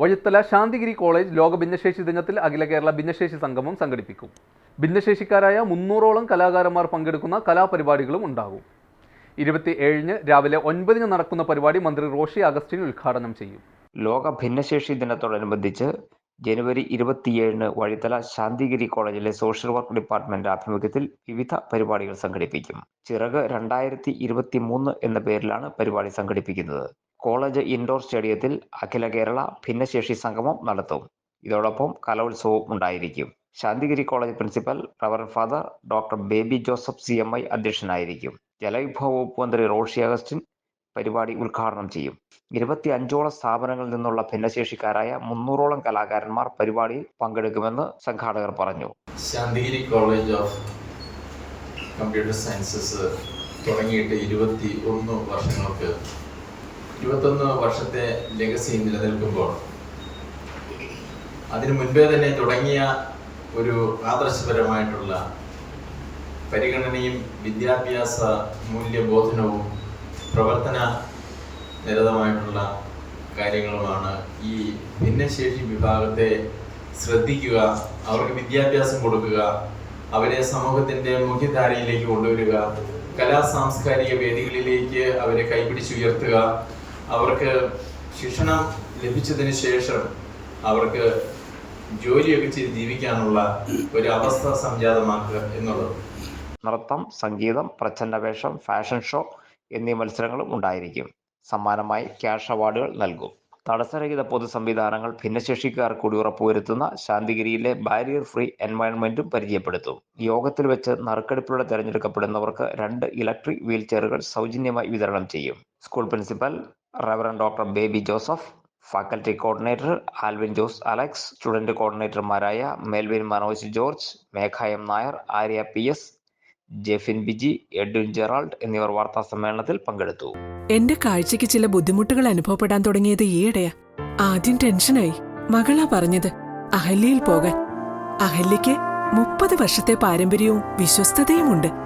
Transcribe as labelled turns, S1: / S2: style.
S1: വഴുത്തല Santhigiri college ലോക ഭിന്നശേഷി ദിനത്തിൽ അഖില കേരള ഭിന്നശേഷി സംഗമം സംഘടിപ്പിക്കും. ഭിന്നശേഷിക്കാരായ മുന്നൂറോളം കലാകാരന്മാർ പങ്കെടുക്കുന്ന കലാപരിപാടികളും ഉണ്ടാകും. ഇരുപത്തി ഏഴിന് രാവിലെ ഒൻപതിന് നടക്കുന്ന പരിപാടി മന്ത്രി റോഷി അഗസ്റ്റിൻ ഉദ്ഘാടനം ചെയ്യും.
S2: ലോക ഭിന്നശേഷി ദിനത്തോടനുബന്ധിച്ച് ജനുവരി ഇരുപത്തിയേഴിന് വഴിത്തല ശാന്തിഗിരി കോളേജിലെ സോഷ്യൽ വർക്ക് ഡിപ്പാർട്ട്മെന്റ് ആഭിമുഖ്യത്തിൽ വിവിധ പരിപാടികൾ സംഘടിപ്പിക്കും. ചിറക് രണ്ടായിരത്തി ഇരുപത്തി മൂന്ന് എന്ന പേരിലാണ് പരിപാടി സംഘടിപ്പിക്കുന്നത്. കോളേജ് ഇൻഡോർ സ്റ്റേഡിയത്തിൽ അഖില കേരള ഭിന്നശേഷി സംഗമം നടത്തും. ഇതോടൊപ്പം കലോത്സവവും ഉണ്ടായിരിക്കും. Santhigiri college principal reverend father doctor Baby Joseph C M I അധ്യക്ഷനായിരിക്കും. ജലവിഭവ വകുപ്പ് മന്ത്രി റോഷി അഗസ്റ്റിൻ പരിപാടി ഉദ്ഘാടനം ചെയ്യും. ഇരുപത്തി അഞ്ചോളം സ്ഥാപനങ്ങളിൽ നിന്നുള്ള ഭിന്നശേഷിക്കാരായ മുന്നൂറോളം കലാകാരന്മാർ പരിപാടിയിൽ പങ്കെടുക്കുമെന്ന് സംഘാടകർ പറഞ്ഞു.
S3: Santhigiri college of computer sciences തുടങ്ങിയിട്ട് ഇരുപത്തി ഒന്ന് വർഷങ്ങൾക്ക് ഇരുപത്തൊന്ന് വർഷത്തെ ലെഗസി നിലനിൽക്കുമ്പോൾ അതിനു മുൻപേ തന്നെ തുടങ്ങിയ ഒരു ആദർശപരമായിട്ടുള്ള പരിഗണനയും വിദ്യാഭ്യാസ മൂല്യബോധനവും പ്രവർത്തന നിരതമായിട്ടുള്ള കാര്യങ്ങളുമാണ് ഈ ഭിന്നശേഷി വിഭാഗത്തെ ശ്രദ്ധിക്കുക അവർക്ക് വിദ്യാഭ്യാസം കൊടുക്കുക അവരെ സമൂഹത്തിന്റെ മുഖ്യധാരയിലേക്ക് കൊണ്ടുവരിക കലാ സാംസ്കാരിക വേദികളിലേക്ക് അവരെ കൈപിടിച്ചുയർത്തുക അവർക്ക് ശിക്ഷണം ലഭിച്ചതിന് ശേഷം അവർക്ക് ജോലിയൊക്കെ ചെയ്ത് ജീവിക്കാനുള്ള ഒരു അവസ്ഥ സംജാതമാക്കുക എന്നുള്ളത്.
S2: നൃത്തം സംഗീതം പ്രച്ഛന്നവേഷം ഫാഷൻ ഷോ എന്നീ മത്സരങ്ങളും ഉണ്ടായിരിക്കും. സമ്മാനമായി ക്യാഷ് അവാർഡുകൾ നൽകും. തടസ്സരഹിത പൊതു സംവിധാനങ്ങൾ ഭിന്നശേഷിക്കാർ കൂടി ഉറപ്പുവരുത്തുന്ന ശാന്തിഗിരിയിലെ ബാരിയർ ഫ്രീ എൻവയൺമെന്റും പരിചയപ്പെടുത്തും. യോഗത്തിൽ വെച്ച് നറുക്കെടുപ്പിലൂടെ തിരഞ്ഞെടുക്കപ്പെടുന്നവർക്ക് രണ്ട് ഇലക്ട്രിക് വീൽ ചെയറുകൾ സൗജന്യമായി വിതരണം ചെയ്യും. School principal reverend doctor Baby Joseph faculty coordinator Alvin Jose Alex student കോർഡിനേറ്റർമാരായ Melvin Manoj George മേഘായം Nair Arya P S Jefin Biji Edwin Gerald എന്നിവർ വാർത്താ സമ്മേളനത്തിൽ പങ്കെടുത്തു.
S4: എന്റെ കാഴ്ചയ്ക്ക് ചില ബുദ്ധിമുട്ടുകൾ അനുഭവപ്പെടാൻ തുടങ്ങിയത് ഈയിടെയാ. ആദ്യം ടെൻഷനായി. മകളാ പറഞ്ഞത് അഹല്യയിൽ പോകാൻ. അഹല്യയ്ക്ക് മുപ്പത് വർഷത്തെ പാരമ്പര്യവും വിശ്വസ്തതയുമുണ്ട്.